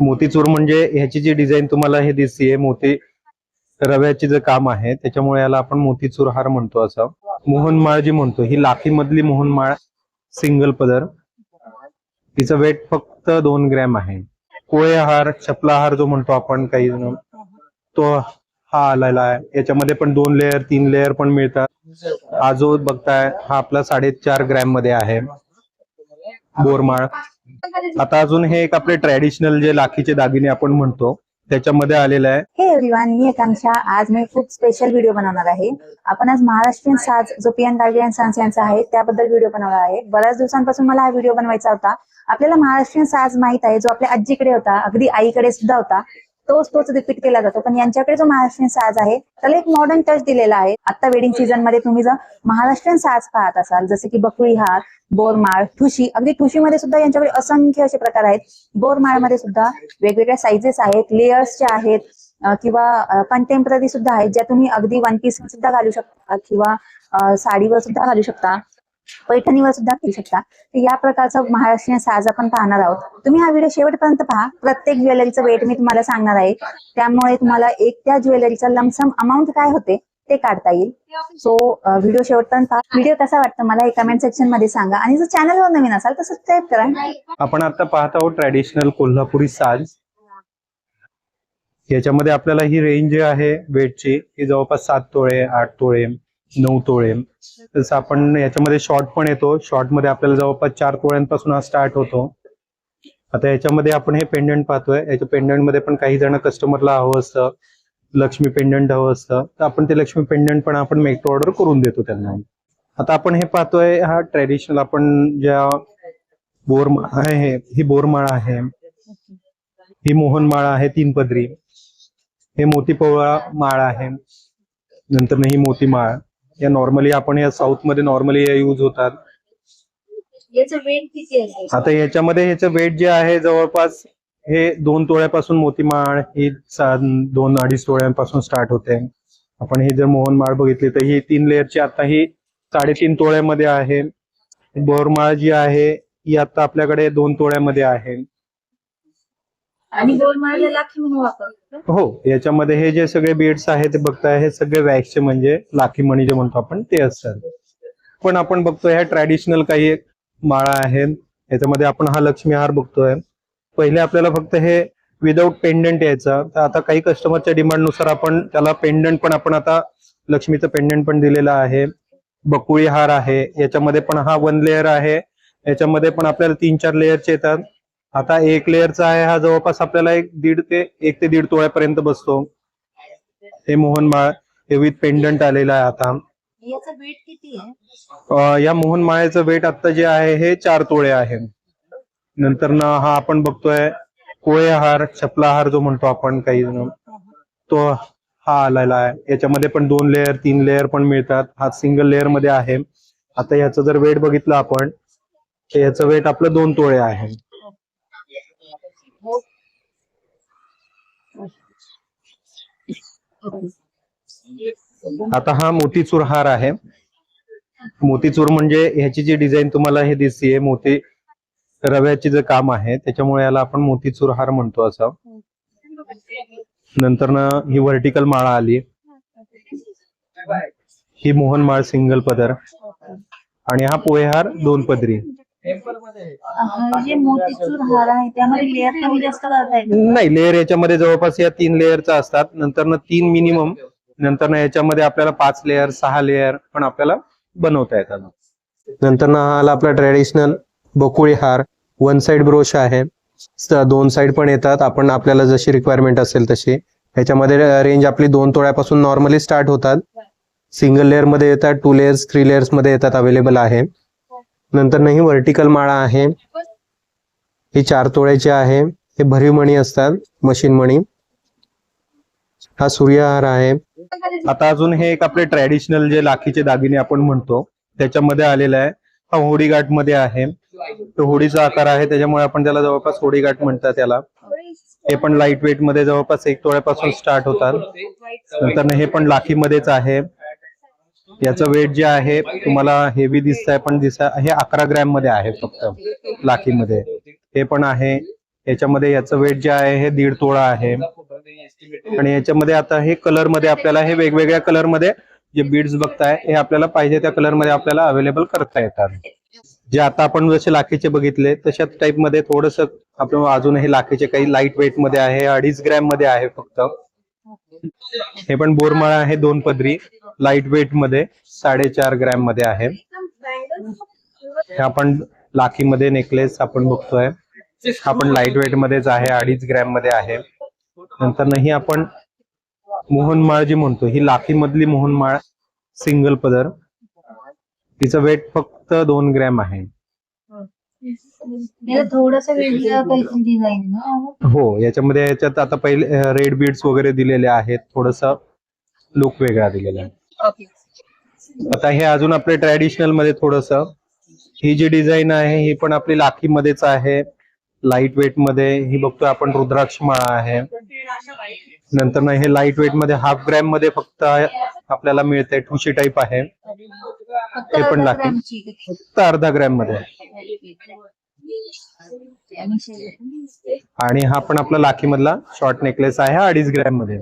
मोतीचूर म्हणजे ह्याची जी डिझाईन तुम्हाला हे दिसते मोती रव्याचे जे काम आहे त्याच्यामुळे याला आपण मोतीचूर हार म्हणतो असं. मोहनमाळ जी म्हणतो ही लाखी मधली मोहनमाळ सिंगल पदर. तिचं वेट फक्त दोन ग्रॅम आहे. कोळे हार चपला हार जो म्हणतो आपण काही जण तो हा आलेला आहे. याच्यामध्ये पण दोन लेअर तीन लेअर पण मिळतात. हा जो बघताय हा आपला साडेचार ग्रॅममध्ये आहे. बोरमाळ. आता अजून हे एक आपले ट्रॅडिशनल जे लाखीचे दागिने आपण म्हणतो त्याच्यामध्ये आलेलं आहे. हे एव्हरीवन मी आकांक्षा आज मी खूप स्पेशल व्हिडिओ बनवणार आहे. आपण आज महाराष्ट्रीयन साज जो पी एन गाडगे अँड यांचा आहे त्याबद्दल व्हिडिओ बनवला आहे. बऱ्याच दिवसांपासून मला हा व्हिडिओ बनवायचा होता. आपल्याला महाराष्ट्रीयन साज माहीत आहे जो आपल्या आजीकडे होता अगदी आईकडे सुद्धा होता. तोच तोच रिपीट केला जातो. पण यांच्याकडे जो महाराष्ट्रीयन साज आहे त्याला एक मॉडर्न टच दिलेला आहे. आता वेडिंग सीझनमध्ये तुम्ही जर महाराष्ट्रीयन साज पाहत असाल जसे की बकुळी हार बोरमाळ ठुशी अगदी ठुशीमध्ये सुद्धा यांच्याकडे असंख्य असे प्रकार आहेत. बोरमाळमध्ये सुद्धा वेगवेगळ्या साईजेस आहेत लेयर्सच्या आहेत किंवा कंटेम्पररी सुद्धा आहेत ज्या तुम्ही अगदी वन पीस सुद्धा घालू शकता किंवा साडीवर सुद्धा घालू शकता. पैठणीवर सुद्धा घेऊ शकता. या प्रकारचा महाराष्ट्रीयन साज आपण पाहणार आहोत. तुम्ही हा व्हिडिओ शेवटपर्यंत पहा. प्रत्येक ज्वेलरीचं वेट मी तुम्हाला सांगणार आहे. त्यामुळे तुम्हाला एक त्या ज्वेलरीचा लमसम अमाऊंट काय होते ते काढता येईल. सो व्हिडिओ शेवटपर्यंत पहा. व्हिडिओ कसा वाटतं मला हे कमेंट सेक्शनमध्ये सांगा. आणि जर चॅनलवर नवीन असाल तर सबस्क्राईब करा. आपण आता पाहत आहोत ट्रॅडिशनल कोल्हापुरी साज. याच्यामध्ये आपल्याला ही रेंज जी आहे वेटची ही जवळपास सात तोळे आठ तोळे नऊ तोळे. तसं आपण याच्यामध्ये शॉर्ट पण येतो. शॉर्टमध्ये आपल्याला जवळपास चार तोळ्यांपासून हा स्टार्ट होतो. आता याच्यामध्ये आपण हे पेंडंट पाहतोय. याच्या पेंडंटमध्ये पण काही जण कस्टमरला हवं असतं. लक्ष्मी पेंडंट हवं असतं. तर आपण ते लक्ष्मी पेंडंट पण आपण मेक टू ऑर्डर करून देतो त्यांना. आता आपण हे पाहतोय हा ट्रॅडिशनल आपण ज्या बोरमाळा आहे ही बोरमाळ आहे. ही मोहनमाळ आहे तीन पदरी. हे मोती पोवळा माळ आहे. नंतर ही मोतीमाळ. या नॉर्मली आपण या साऊथमध्ये नॉर्मली या यूज होतात. याचं वेट किती आहे? आता याच्यामध्ये ह्याचं वेट जे आहे जवळपास हे दोन तोळ्यापासून मोतीमाळ ही दोन अडीच तोळ्यांपासून स्टार्ट होते. आपण ही जर मोहनमाळ बघितली तर ही तीन लेअरची आता ही साडेतीन तोळ्यामध्ये आहे. बोरमाळ जी आहे ही आता आपल्याकडे दोन तोळ्यामध्ये आहे. आणि लाखी म्हणून वापरतो हो याच्यामध्ये हे जे सगळे बीड्स आहे ते बघताय हे सगळे वॅक्सचे म्हणजे लाखी मणी जे म्हणतो आपण ते असतात. पण आपण बघतोय ह्या ट्रॅडिशनल काही माळा आहेत. याच्यामध्ये आपण हा लक्ष्मी हार बघतोय. पहिले आपल्याला फक्त हे विदाऊट पेंडंट यायचं. तर आता काही कस्टमरच्या डिमांडनुसार आपण त्याला पेंडंट पण आपण आता लक्ष्मीचं पेंडंट पण दिलेलं आहे. बकुळी हार आहे. याच्यामध्ये पण हा वन लेअर आहे. याच्यामध्ये पण आपल्याला तीन चार लेअरचे येतात. आता एक लेअरचा आहे हा जवळपास आपल्याला एक दीड ते एक ते दीड तोळ्यापर्यंत बसतो. हे मोहनमाळ हे विथ पेंडंट आलेलं आहे आता. याचं वेट किती आहे? या मोहनमाळेचं वेट आता जे आहे हे चार तोळे आहे. नंतर ना हा आपण बघतोय कोळे हार हार जो म्हणतो आपण काही जण तो हा आलेला आहे. याच्यामध्ये पण दोन लेअर तीन लेअर पण मिळतात. हा सिंगल लेअरमध्ये आहे. आता याचं जर वेट बघितलं आपण तर याचं वेट आपलं दोन तोळे आहे. आता हा मोतीचूर हार आहे. मोतीचूर म्हणजे ह्याची जी डिझाईन तुम्हाला हे दिसते मोती रव्याचे जे काम आहे त्याच्यामुळे याला आपण मोतीचूर हार म्हणतो असं. नंतर ना ही व्हर्टिकल माळा आली. ही मोहन माळ सिंगल पदर. आणि हा पोहेहार दोन पदरी. जे मोतीचूर हार आहे त्यामध्ये लेअर कमी जास्त करता येईल नाही लेअर याच्यामध्ये जवळपास या तीन लेअरचा असतात. नंतर ना तीन मिनिमम नंतर ना याच्यामध्ये आपल्याला पाच लेअर सहा लेअर पण आपल्याला बनवता येतात. नंतर ना हा आला आपला ट्रेडिशनल बकुळी हार. वन साइड ब्रोश आहे. दोन साइड पण येतात. आपण आपल्याला जशी रिक्वायरमेंट असेल तशी. याच्यामध्ये रेंज आपली दोन तोळ्यापासून नॉर्मली स्टार्ट होतात. सिंगल लेअरमध्ये येतात टू लेअर्स थ्री लेअर्समध्ये येतात अवेलेबल आहे. नंतर नाही वर्टिकल व्हर्टिकल माळा आहे. ही चार तोळ्याची आहे. हे भरीव मणी असतात मशीन मणी हा सूर्यहार आहे. आता अजून हे एक आपले ट्रॅडिशनल जे लाखीचे दागिने आपण म्हणतो त्याच्यामध्ये आलेला आहे. हा होडीघाटमध्ये आहे. तो होडीचा आकार आहे त्याच्यामुळे आपण त्याला जवळपास होडीघाट म्हणतात त्याला. हे पण लाइट वेटमध्ये जवळपास एक तोळ्यापासून स्टार्ट होतात. नंतर हे पण लाखीमध्येच आहे. याचं वेट जे आहे तुम्हाला हेवी दिसत आहे पण दिसत हे अकरा ग्रॅममध्ये आहे फक्त लाखीमध्ये. हे पण आहे. याच्यामध्ये याचं वेट जे आहे हे दीड तोळा आहे. आणि याच्यामध्ये आता हे कलरमध्ये आपल्याला हे वेगवेगळ्या कलरमध्ये जे बीड्स बघताय हे आपल्याला पाहिजे त्या कलरमध्ये आपल्याला अवेलेबल करता येतात. जे आता आपण जसे लाखेचे बघितले तशाच टाईपमध्ये थोडस आपण अजून हे लाखेचे काही लाइट वेटमध्ये आहे अडीच ग्रॅममध्ये आहे फक्त. हे पण बोरमाळा आहे दोन पदरी. लाइट वेटमध्ये साडेचार ग्रॅममध्ये आहे. हे आपण लाखीमध्ये नेकलेस आपण बघतोय. हा पण लाइट वेट मध्येच आहे अडीच ग्रॅममध्ये आहे. नंतर नाही आपण मोहनमाळ जी म्हणतो ही लाखी मधली मोहनमाळ सिंगल पदर. तिचं वेट फक्त दोन ग्रॅम आहे. थोडस हो याच्यामध्ये याच्यात आता पहिले रेड बीड्स वगैरे दिलेले आहेत. थोडस लुक वेगळा दिलेला आहे. आता हे अजून आपले ट्रॅडिशनलमध्ये थोडस. ही जी डिझाईन आहे ही पण आपली लाखी मध्येच आहे. लाइट वेटमध्ये ही बघतोय आपण रुद्राक्ष माळा आहे. नंतर ना हे लाइट वेटमध्ये हाफ ग्रॅममध्ये फक्त आपल्याला मिळते. ठुशी टाईप आहे. ते पण लाखी फक्त अर्धा ग्रॅममध्ये आणि हा पण आपला लाखी मधला शॉर्ट नेकलेस आहे अडीच ग्रॅममध्ये.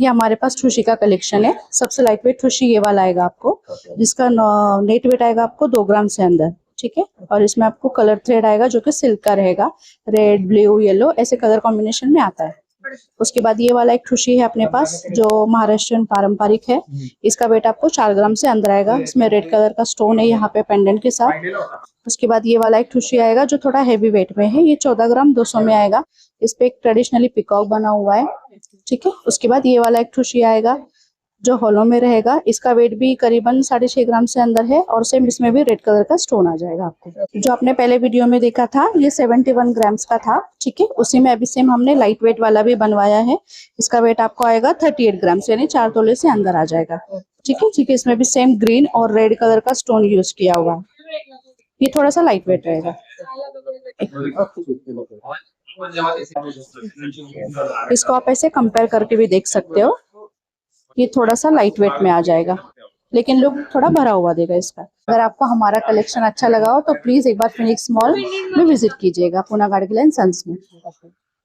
ये हमारे पास ठुशी का कलेक्शन है। सबसे लाइट वेट ठुशी ये वाला आएगा आपको। जिसका नेट वेट आएगा आपको दो ग्राम से अंदर ठीक है? और इसमें आपको कलर थ्रेड आएगा जो कि सिल्क का रहेगा। रेड ब्लू येलो ऐसे कलर कॉम्बिनेशन में आता है। उसके बाद ये वाला एक खुशी है अपने पास जो महाराष्ट्र पारंपरिक है। इसका वेट आपको चार ग्राम से अंदर आएगा। इसमें रेड कलर का स्टोन है यहाँ पे पेंडेंट के साथ। उसके बाद ये वाला एक खुशी आएगा जो थोड़ा हैवी वेट में है। ये चौदह ग्राम दो सौ में आएगा। इस पे एक ट्रेडिशनली पिकॉक बना हुआ है। ठीक है? उसके बाद ये वाला एक खुशी आएगा। जो हॉलो में रहेगा इसका वेट भी करीबन साढ़े छह ग्राम से अंदर है और सेम इसमें भी रेड कलर का स्टोन आ जाएगा आपको। जो आपने पहले वीडियो में देखा था ये 71 ग्राम्स का था ठीक है? उसी में अभी सेम हमने लाइट वेट वाला भी बनवाया है। इसका वेट आपको आएगा 38 ग्राम्स यानी चार तोले से अंदर आ जाएगा। ठीक है? ठीक है इसमें भी सेम ग्रीन और रेड कलर का स्टोन यूज़ किया हुआ ये थोड़ा सा लाइट वेट रहेगा इसको आप ऐसे कंपेयर करके भी देख सकते हो। ये थोड़ा सा लाइट वेट में आ जाएगा। लेकिन लुक थोड़ा भरा हुआ देगा इसका। अगर आपको हमारा कलेक्शन अच्छा लगा हो तो प्लीज़ एक बार फिनिक्स मॉल में विज़िट कीजिएगा पूना गार्डन सन्स में।